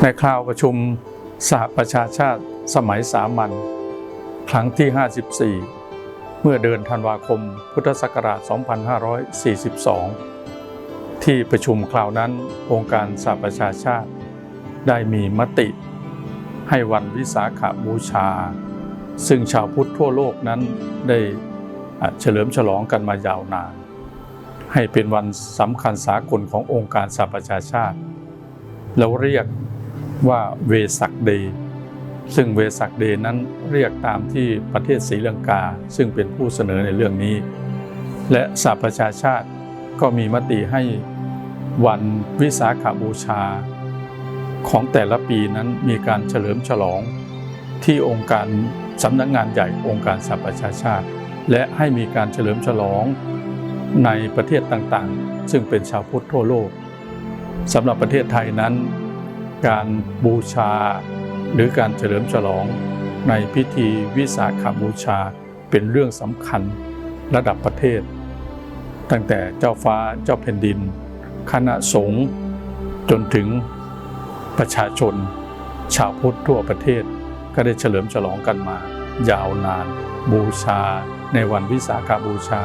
ในคราวประชุมสหประชาชาติสมัยสามัญครั้งที่ 54 เมื่อเดือนธันวาคมพุทธศักราช 2542 ที่ประชุมคราวนั้นองค์การสหประชาชาติ ได้มีมติ ให้วันวิสาขบูชา ซึ่งชาวพุทธทั่วโลกนั้นได้เฉลิมฉลองกันมายาวนาน ให้เป็นวันสำคัญสากลขององค์การสหประชาชาติ แล้วเรียกว่าเวสักเดย์ซึ่งเวสักเดย์นั้นเรียกตามที่ประเทศศรีลังกา ซึ่งเป็นผู้เสนอในเรื่องนี้ และสหประชาชาติก็มีมติให้วันวิสาขบูชา ของแต่ละปีนั้นมีการเฉลิมฉลองที่องค์การสำนักงานใหญ่องค์การสหประชาชาติ และให้มีการเฉลิมฉลอง ในประเทศต่างๆ ซึ่งเป็นชาวพุทธทั่วโลกสำหรับประเทศไทยนั้น การบูชา หรือการเฉลิมฉลองในพิธีวิสาขบูชาเป็นเรื่องสำคัญระดับประเทศ ตั้งแต่เจ้าฟ้าเจ้าแผ่นดิน คณะสงฆ์จนถึงประชาชน ชาวพุทธทั่วประเทศก็ได้เฉลิมฉลองกันมา ยาวนาน บูชา ในวันวิสาขบูชา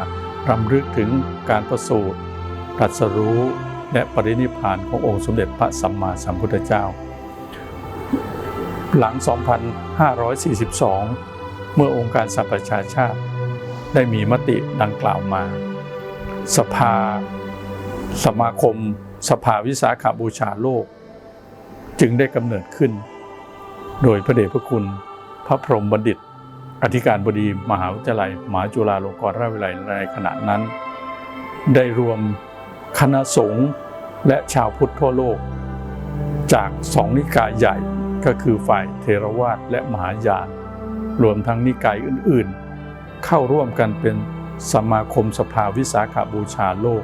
รำลึกถึงการประสูติตรัสรู้และปรินิพานขององค์สมเด็จพระสัมมาสัมพุทธเจ้า หลัง 2542 เมื่อองค์การสหประชาชาติได้มีมติดังกล่าวมา สภา สมาคม สภาวิสาขาบูชาโลก จึงได้กำเนิดขึ้น โดยพระเดชพระคุณ พระพรหมบัณฑิต อธิการบดีมหาวิทยาลัยมหาจุฬาลงกรณราชวิทยาลัยในขณะนั้น ได้รวมคณะสงฆ์และชาวพุทธทั่วโลก จากสองนิกายใหญ่ก็คือฝ่ายเทรวาสและมหายาน รวมทั้งนิกายอื่นๆ เข้าร่วมกันเป็นสมาคมสภาวิสาขาบูชาโลก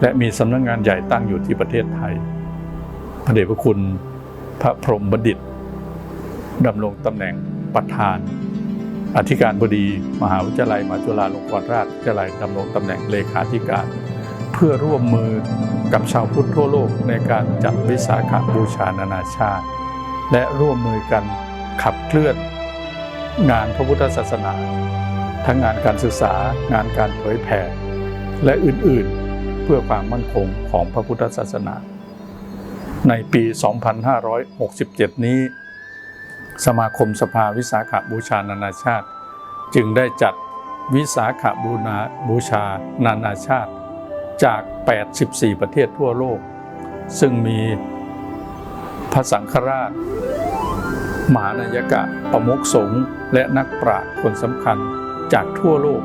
และมีสำนักงานใหญ่ตั้งอยู่ที่ประเทศไทย พระเดชพระคุณพระพรหมบัณฑิตดำรงตำแหน่งประธาน อธิการบดีมหาวิทยาลัยมหาจุฬาลงกรณราชวิทยาลัยดำรงตำแหน่งเลขาธิการ เพื่อร่วมมือกับชาวพุทธทั่วโลกในการจัดวิสาขบูชานานาชาติ และร่วมมือกันขับเคลื่อนงานพระพุทธศาสนา ทั้งงานการศึกษางานการเผยแผ่และอื่นๆเพื่อความมั่นคงของพระพุทธศาสนา ในปี 2567 นี้ สมาคมสภาวิสาขบูชานานาชาติ จึงได้จัดวิสาขบูนาบูชานานาชาติ จาก 84 ประเทศทั่วโลก ซึ่งมีพระสังฆราชมหานายกะประมุขสงฆ์และนักปราชญ์คนสำคัญจากทั่วโลก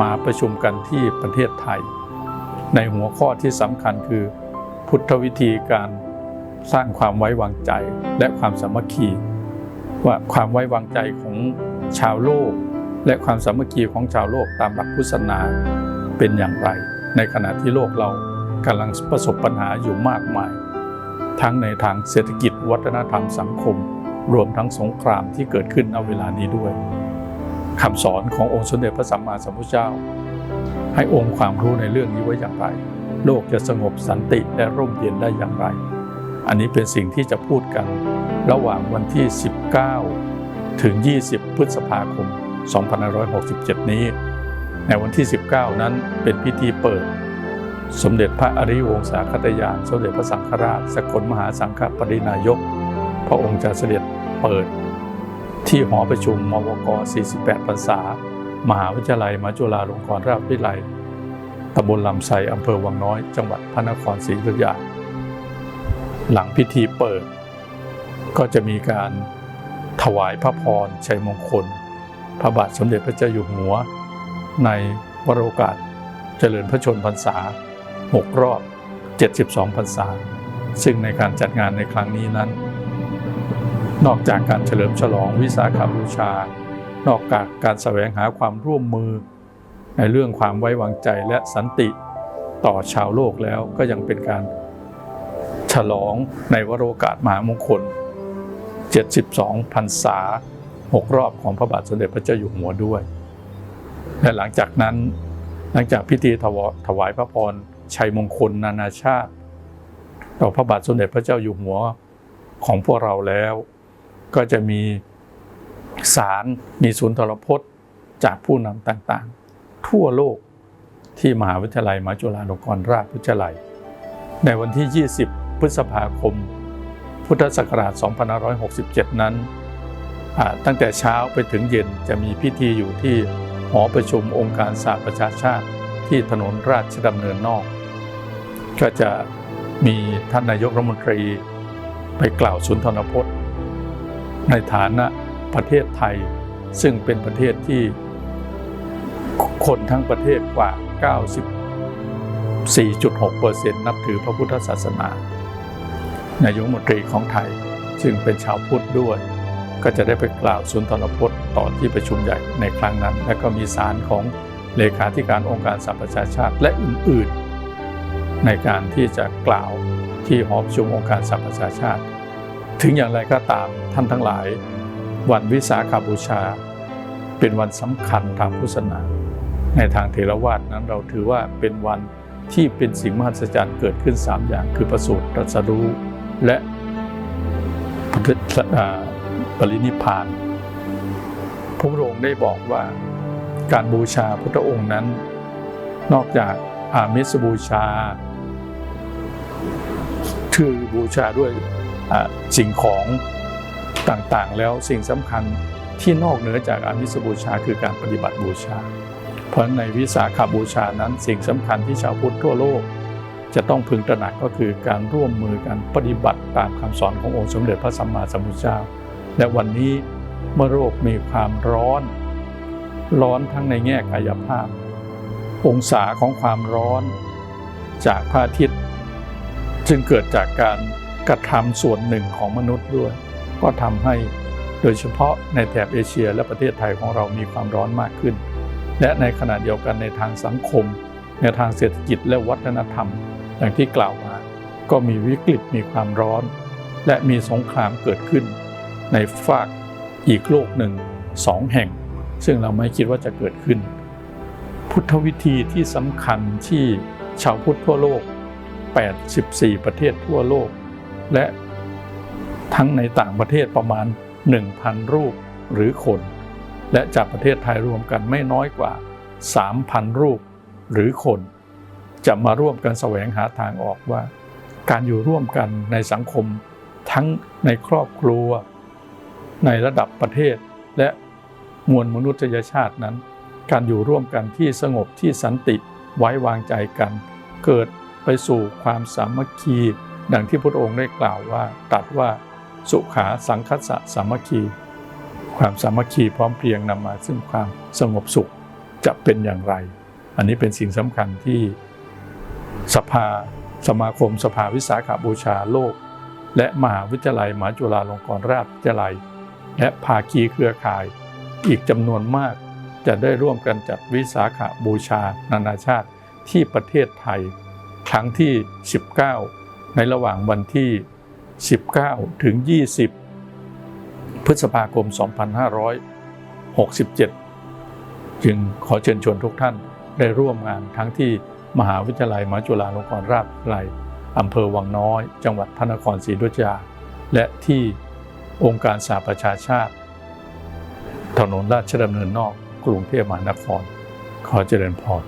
มาประชุมกันที่ประเทศไทย ในหัวข้อที่สำคัญคือ พุทธวิธีการสร้างความไว้วางใจและความสามัคคี ว่าความไว้วางใจของชาวโลก และความสามัคคีของชาวโลกตามหลักพุทธศาสนาเป็นอย่างไร ในขณะที่โลกเรากำลังประสบปัญหาอยู่มากมาย ทั้งในทางเศรษฐกิจวัฒนธรรมสังคม รวมทั้งสงครามที่เกิดขึ้นในเวลานี้ด้วยคำสอนขององค์สมเด็จพระสัมมาสัมพุทธเจ้า ให้องค์ความรู้ในเรื่องนี้ไว้อย่างไร โลกจะสงบสันติและร่มเย็นได้อย่างไร อันนี้เป็นสิ่งที่จะพูดกัน ระหว่างวันที่ 19 ถึง 20 พฤษภาคม 2567 นี้ ในวันที่ 19 นั้นเป็นพิธีเปิด สมเด็จพระอริวงศาคตยาน สมเด็จพระสังฆราช สกลมหาสังฆปรินายก พระองค์จะเสด็จเปิด ที่หอประชุมมวก 48 พรรษามหาวิทยาลัยมาจุฬาลงกรณราชวิทยาลัยตำบลลำไทรอำเภอวังน้อย จังหวัดพระนครศรีอยุธยา หลังพิธีเปิด ก็จะมีการถวายพระพรชัยมงคล พระบาทสมเด็จพระเจ้าอยู่หัว ในวโรกาสเจริญพระชนพรรษา 6 รอบ 72 พรรษา ซึ่งในการจัดงานในครั้งนี้นั้น นอกจากการเฉลิมฉลองวิสาขบูชา นอกจากการแสวงหาความร่วมมือ ในเรื่องความไว้วางใจและสันติต่อชาวโลกแล้วก็ยังเป็นการ ฉลองในวโรกาสมหามงคล 72พรรษา 6 รอบของพระบาทสมเด็จพระเจ้าอยู่หัวด้วย และหลังจากนั้นหลังจากพิธีถวถวายพระพรชัยมงคลนานาชาติต่อพระบาทสมเด็จพระเจ้าอยู่หัวของพวกเราแล้ว ก็จะมีศาลมีศูนย์ทรพจน์จากผู้นำต่างๆ ทั่วโลกที่มหาวิทยาลัยมหาจุฬาลงกรณราชวิทยาลัย ในวันที่ 20 พฤษภาคม พุทธศักราช 2567 นั้น ตั้งแต่เช้าไปถึงเย็นจะมีพิธีอยู่ที่หอประชุมองค์การสหประชาชาติที่ถนนราชดำเนินนอก ก็จะมีท่านนายกรัฐมนตรีไปกล่าวสุนทรพจน์ ในฐานะประเทศไทย ซึ่งเป็นประเทศที่คนทั้งประเทศกว่า 94.6%นับถือพระพุทธศาสนา นายกมนตรีของไทย ซึ่งเป็นชาวพุทธด้วย ก็จะได้ไปกล่าวสุนทรพจน์ต่อที่ประชุมใหญ่ในครั้งนั้น และก็มีสารของเลขาธิการองค์การสหประชาชาติและอื่นๆ ในการที่จะกล่าวที่หอประชุมองค์การสหประชาชาติ ถึงอย่างไรก็ตามท่านทั้งหลาย วันวิสาขบูชา เป็นวันสำคัญทางพุทธศาสนา ในทางเทรวาสนั้นเราถือว่าเป็นวันที่เป็นสิ่งมหัศจรรย์เกิดขึ้น 3 อย่างคือประสูติตรัสรู้ และปฏิอ่าปรินิพานพระพุทธองค์ได้บอกว่าการบูชาพุทธองค์นั้น นอกจากอามิสบูชาคือบูชาด้วยสิ่งของต่างๆ แล้วสิ่งสำคัญที่นอกเหนือจากอามิสบูชาคือการปฏิบัติบูชา เพราะในวิสาขาบูชานั้นสิ่งสำคัญที่ชาวพุทธทั่วโลก จะต้องพึงตระหนักก็คือการร่วมมือกันปฏิบัติตามคำสอนขององค์สมเด็จพระสัมมาสัมพุทธเจ้า และวันนี้เมื่อโลกมีความร้อน ร้อนทั้งในแง่กายภาพ องศาของความร้อนจากพระอาทิตย์จึงเกิดจากการกระทำส่วนหนึ่งของมนุษย์ด้วย ก็ทำให้โดยเฉพาะในแถบเอเชียและประเทศไทยของเรามีความร้อนมากขึ้น และในขณะเดียวกันในทางสังคม ในทางเศรษฐกิจและวัฒนธรรม อย่างที่กล่าวมา ก็มีวิกฤตมีความร้อน และมีสงครามเกิดขึ้น ในฝากอีกโลกหนึ่งสองแห่ง ซึ่งเราไม่คิดว่าจะเกิดขึ้น พุทธวิธีที่สำคัญที่ชาวพุทธทั่วโลก 84 ประเทศทั่วโลก และทั้งในต่างประเทศประมาณ 1,000 รูปหรือคน และจากประเทศไทยรวมกันไม่น้อยกว่า 3,000 รูปหรือคน จะมาร่วมกันแสวงหาทางออกว่า การอยู่ร่วมกันในสังคม ทั้งในครอบครัว ในระดับประเทศ และมวลมนุษยชาตินั้น การอยู่ร่วมกันที่สงบที่สันติไว้วางใจกัน เกิดไปสู่ความสามัคคี ดังที่พระองค์ได้กล่าวว่าตรัสว่าสุขาสังคัสสะสามัคคี ความสามัคคีพร้อมเพรียงนำมาซึ่งความสงบสุขจะเป็นอย่างไร อันนี้เป็นสิ่งสำคัญที่ สภา สมาคม สภาวิสาขาบูชาโลก และมหาวิทยาลัยมหาจุฬาลงกรณราชวิทยาลัย และภาคีเครือข่าย อีกจำนวนมากจะได้ร่วมกันจัดวิสาขาบูชา นานาชาติที่ประเทศไทย ครั้งที่ 19 ในระหว่างวันที่ 19 ถึง 20 พฤษภาคม 2567 จึงขอเชิญชวนทุกท่านได้ร่วมงานทั้งที่ มหาวิทยาลัยมหาจุฬาลงกรณราชวิทยาลัยอำเภอวังน้อย จังหวัดพระนครศรีอยุธยา และที่องค์การสหประชาชาติ ถนนราชดำเนินนอกกรุงเทพมหานคร ขอเจริญพร